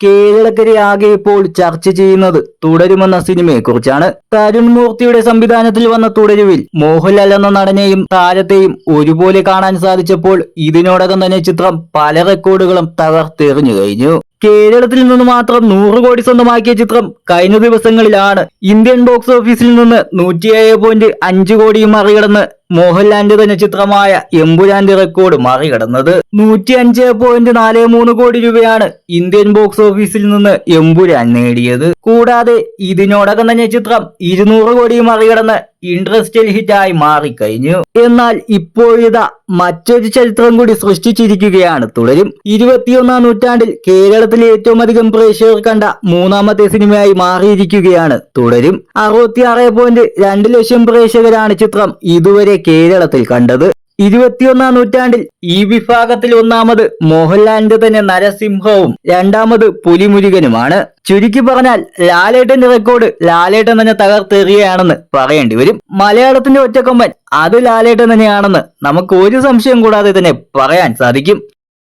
കേരളക്കരെ ആകെ ഇപ്പോൾ ചർച്ച ചെയ്യുന്നത് തുടരുമെന്ന സിനിമയെക്കുറിച്ചാണ്. തരുൺ മൂർത്തിയുടെ സംവിധാനത്തിൽ വന്ന തുടരുവിൽ മോഹൻലാൽ എന്ന നടനെയും താരത്തെയും ഒരുപോലെ കാണാൻ സാധിച്ചപ്പോൾ ഇതിനോടകം തന്നെ ചിത്രം പല റെക്കോർഡുകളും തകർത്തെറിഞ്ഞു കഴിഞ്ഞു. കേരളത്തിൽ നിന്ന് മാത്രം നൂറ് കോടി സ്വന്തമാക്കിയ ചിത്രം കഴിഞ്ഞ ദിവസങ്ങളിലാണ് ഇന്ത്യൻ ബോക്സ് ഓഫീസിൽ നിന്ന് നൂറ്റിയേഴ് പോയിന്റ് അഞ്ച് കോടിയും മറികടന്ന് മോഹൻലാലിന്റെ തന്നെ ചിത്രമായ എമ്പുരാന്റെ റെക്കോർഡ് മറികടന്നത്. നൂറ്റി അഞ്ച് പോയിന്റ് നാല് മൂന്ന് കോടി രൂപയാണ് ഇന്ത്യൻ ബോക്സ് ഓഫീസിൽ നിന്ന് എമ്പുരാൻ നേടിയത്. കൂടാതെ ഇതിനോടകം തന്നെ ചിത്രം ഇരുന്നൂറ് കോടി മറികടന്ന് ഇൻട്രസ്റ്റൽ ഹിറ്റായി മാറിക്കഴിഞ്ഞു. എന്നാൽ ഇപ്പോഴിതാ മറ്റൊരു ചരിത്രം കൂടി സൃഷ്ടിച്ചിരിക്കുകയാണ് തുടരും. ഇരുപത്തിയൊന്നാം നൂറ്റാണ്ടിൽ കേരളത്തിലെ ഏറ്റവും അധികം പ്രേക്ഷകർ കണ്ട മൂന്നാമത്തെ സിനിമയായി മാറിയിരിക്കുകയാണ് തുടരും. അറുപത്തിയാറ് പോയിന്റ് രണ്ട് ലക്ഷം പ്രേക്ഷകരാണ് ചിത്രം ഇതുവരെ കേരളത്തിൽ കണ്ടത്. ഇരുപത്തിയൊന്നാം നൂറ്റാണ്ടിൽ ഈ വിഭാഗത്തിൽ ഒന്നാമത് മോഹൻലാലിന്റെ തന്നെ നരസിംഹവും രണ്ടാമത് പുലിമുരുകനുമാണ്. ചുരുക്കി പറഞ്ഞാൽ ലാലേട്ടന്റെ റെക്കോർഡ് ലാലേട്ടൻ തന്നെ തകർത്തെറിയുകയാണെന്ന് പറയേണ്ടി വരും. മലയാളത്തിന്റെ ഒറ്റക്കൊമ്പൻ അത് ലാലേട്ടൻ തന്നെയാണെന്ന് നമുക്ക് ഒരു സംശയം കൂടാതെ തന്നെ പറയാൻ സാധിക്കും.